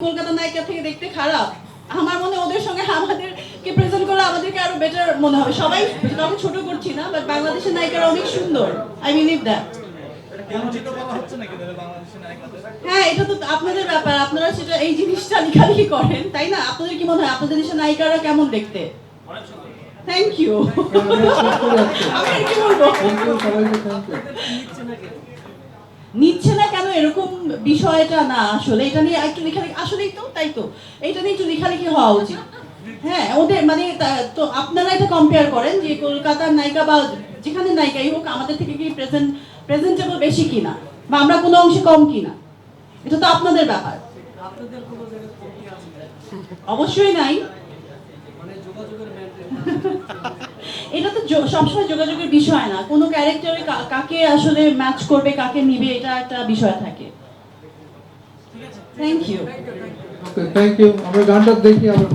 কলকাতা নায়িকা থেকে দেখতে খারাপ। আমার মনে হয় ওদের সঙ্গে আমাদেরকে প্রেজেন্ট করে আমাদেরকে আরও বেটার মনে হবে। সবাই কাউকে ছোট করছি না বাট বাংলাদেশের নায়িকারা অনেক সুন্দর। আই বিলিভ দ্যাট হ্যাঁ এটা তো আপনাদের ব্যাপার। আপনারা সেটা এই জিনিসটা লিখালিখি করেন তাই না? আপনাদের কি মনে হয়? আপনাদের দেশের নায়িকারা কেমন দেখতে? থ্যাংক ইউ আমি কি বলব? নিচ্ছে না কেন এরকম বিষয়টা? না আসলে এটা নিয়ে একটু লেখালেখি আসলেই তো তাই তো। এটা নিয়ে একটু লেখালেখি হওয়া উচিত। হ্যাঁ ওদের মানে তা- তো আপনারা এটা কম্পেয়ার করেন যে কলকাতার নায়িকা বা যেখানে নায়িকাই হোক আমাদের থেকে কি প্রেজেন্ট প্রেজেন্টেবল বেশি কিনা? বা আমরা কোনো অংশে কম কিনা? এটা তো আপনাদের ব্যাপার। অবশ্যই নাই। এটা তো সবসময় যোগাযোগের বিষয় না। কোনো ক্যারেক্টারে কাকে আসলে ম্যাচ করবে কাকে নিবে এটা একটা বিষয় থাকে। থ্যাংক ইউ থ্যাংক ইউ আমরা গানটা দেখি আমরা